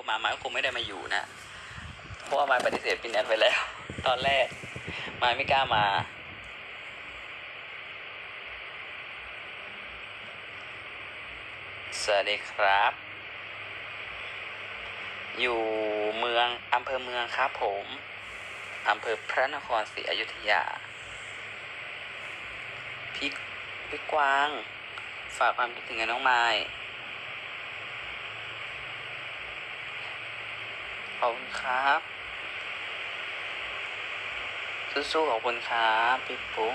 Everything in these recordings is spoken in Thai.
รมาไม้ก็คงไม่ได้มาอยู่นะ เพราะว่าไม้ปฏิเสธพี่แนทไปแล้ว ตอนแรกไม้ไม่กล้ามา สวัสดีครับ อยู่เมืองอำเภอเมืองครับผมอำเภอพระนครศรีอยุธยา พี่พี่กวาง ฝากความคิดถึงกับน้องไม้ ขอบคุณครับ สู้ๆขอบคุณครับพี่ปุ๊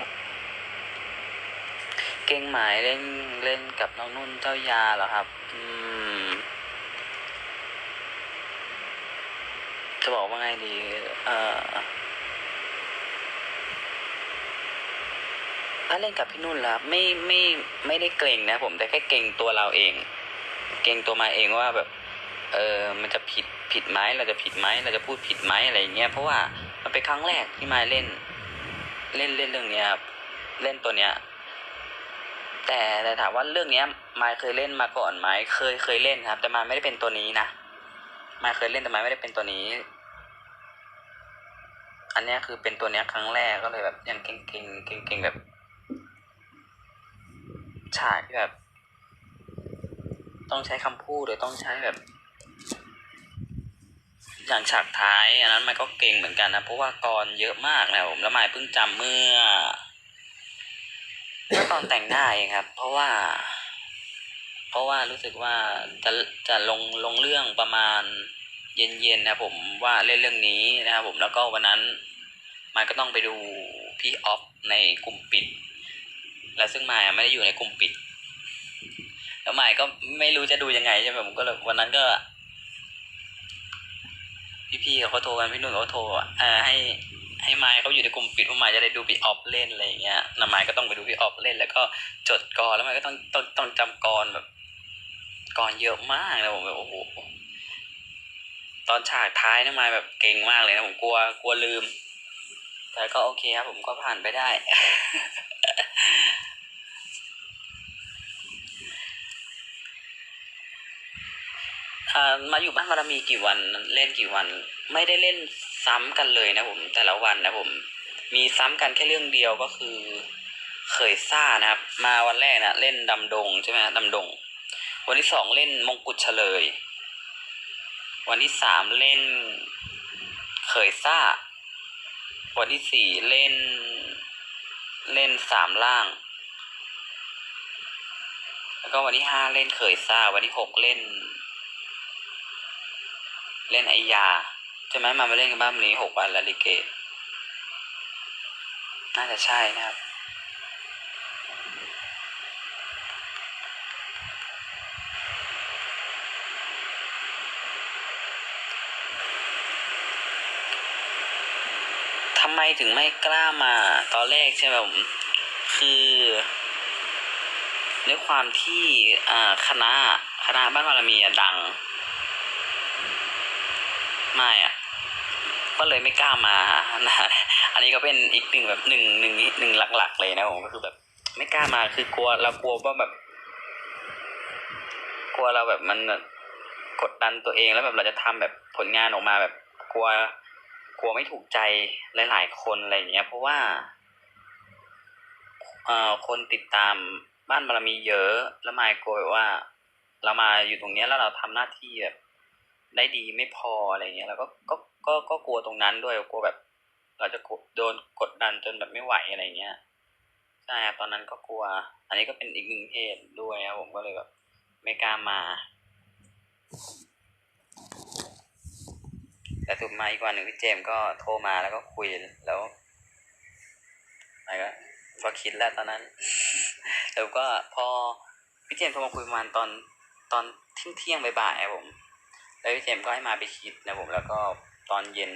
เก่งหมายเล่นเล่นกับน้องนุ่นเจ้ายาเหรอครับ อืม จะบอกว่าไงดี เอ่อถ้าเล่นกับพี่นุ่นล่ะไม่ไม่ไม่ได้เกรงนะผมแต่แค่เกรงตัวเราเอง เกรงตัวมาเองว่าแบบ เออมันจะผิดผิดไหมเราจะผิดไหมเราจะพูดผิดไหมอะไรอย่างเงี้ยเพราะว่ามันเป็นครั้งแรกที่มาเล่น เล่นเล่นเรื่องเนี้ยครับเล่นตัวเนี้ย แต่แต่ถามว่าเรื่องเนี้ยมาเคยเล่นมาก่อนไหมเคยเคยเล่นครับ แต่มาไม่ได้เป็นตัวนี้นะมาเคยเล่นแต่มาไม่ได้เป็นตัวนี้ อันเนี้ยคือเป็นตัวเนี้ยครั้งแรกก็เลยแบบยังเก่งเก่งเก่งเก่งแบบฉากที่แบบ ต้องใช้คำพูดหรือต้องใช้แบบ อย่างฉากท้ายอันนั้นมันก็เก่งเหมือนกันนะเพราะว่ากรเยอะมากนะผมแล้วมายเพิ่งจำเมื่อเมื่อตอนแต่งหน้าเองครับ เพราะว่า เพราะว่ารู้สึกว่าจะจะลงลงเรื่องประมาณเย็นๆนะผมว่าเล่นเรื่องนี้นะครับผมแล้วก็วันนั้นมายก็ต้องไปดูพี่ออฟในกลุ่มปิด แล้วซึ่งมายไม่ได้อยู่ในกลุ่มปิด แล้วมายก็ไม่รู้จะดูยังไงใช่ไหมผมก็เลยวันนั้นก็ พี่ๆเขาโทรกันพี่นุ่นเขาโทรอ่าให้ให้ไมค์เขาอยู่ในกลุ่มปิดเพราะไมค์จะได้ดูพี่ออฟเล่นอะไรอย่างเงี้ยนะไมค์ก็ต้องไปดูพี่ออฟเล่น แล้วก็จดกรแล้วไมค์ก็ต้องต้องต้องจำกรแบบกรเยอะมากนะผมแบบโอ้โหตอนฉากท้ายนะไมค์แบบเก่งมากเลยนะผมกลัวกลัวลืม แต่ก็โอเคครับผมก็ผ่านไปได้ อ่า มาอยู่บ้านบารมีกี่วันเล่นกี่วัน ไม่ได้เล่นซ้ำกันเลยนะผมแต่ละวันนะผม มีซ้ำกันแค่เรื่องเดียวก็คือเคยซ่านะครับ มาวันแรกนะเล่นดำดงใช่ไหมฮะดำดง วันที่สองเล่นมงกุฎเฉลย วันที่สามเล่นเคยซ่า วันที่สี่เล่น เล่นสามล่าง แล้วก็วันที่ห้าเล่นเคยซ่า วันที่หกเล่น เล่นไอยาใช่ไหมมามาเล่นกันบ้านนี้หกวันล้วลิเก น่าจะใช่นะครับ ทำไมถึงไม่กล้ามาตอนแรกใช่ไหมผม คือด้วยความที่อ่าคณะคณะบ้านวารมีดัง ไม่อะก็เลยไม่กล้ามานะอันนี้ก็เป็นอีกหนึ่งแบบหนึ่งหนึ่งหนึ่งหลัก ๆ เลยนะผมก็คือแบบ ไม่กล้ามาคือกลัวเรากลัวว่าแบบ กลัวเราแบบมันกดดันตัวเองแล้วแบบเราจะทำแบบผลงานออกมาแบบกลัว กลัวไม่ถูกใจหลายๆคนอะไรอย่างเงี้ย เพราะว่าเอ่อคนติดตามบ้านบารมีเยอะ แล้วมายกลัวว่า เรามาอยู่ตรงเนี้ยแล้วเราทำหน้าที่แบบ ได้ดีไม่พออะไรเงี้ยแล้วก็ก็ก็ก็กลัวตรงนั้นด้วยกลัวแบบ เราจะกดโดนกดดันจนแบบไม่ไหวอะไรเงี้ยใช่ตอนนั้นก็กลัว อันนี้ก็เป็นอีกหนึ่งเหตุด้วยครับผมก็เลยแบบ ไม่กล้ามา แต่สุดมาอีกวันหนึ่งพี่เจมส์ก็โทรมาแล้วก็คุยแล้วอะไอ้ก็ก็คิดแล้วตอนนั้น แล้วก็พอพี่เจมส์โทรมาคุยประมาณตอนตอนเที่ยงเที่ยงบ่ายๆครับผม แล้วพี่เจมก็ให้มาไปคิดนะผมแล้วก็ตอนเย็น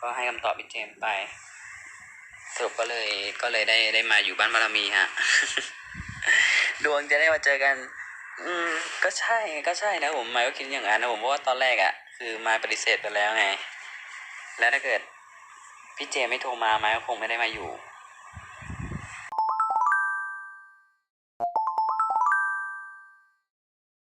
ก็ให้คำตอบพี่เจมไปสรุปก็เลยก็เลยได้ได้มาอยู่บ้านบารมีฮะดวงจะได้มาเจอกัน อืม ก็ใช่ก็ใช่นะผมหมายก็คิดอย่างนั้นนะผมเพราะว่าตอนแรกอะ่ะ คือมาปฏิเสธไปแล้วไง แล้วถ้าเกิดพี่เจมไม่โทรมาไมายก็คงไม่ได้มาอยู่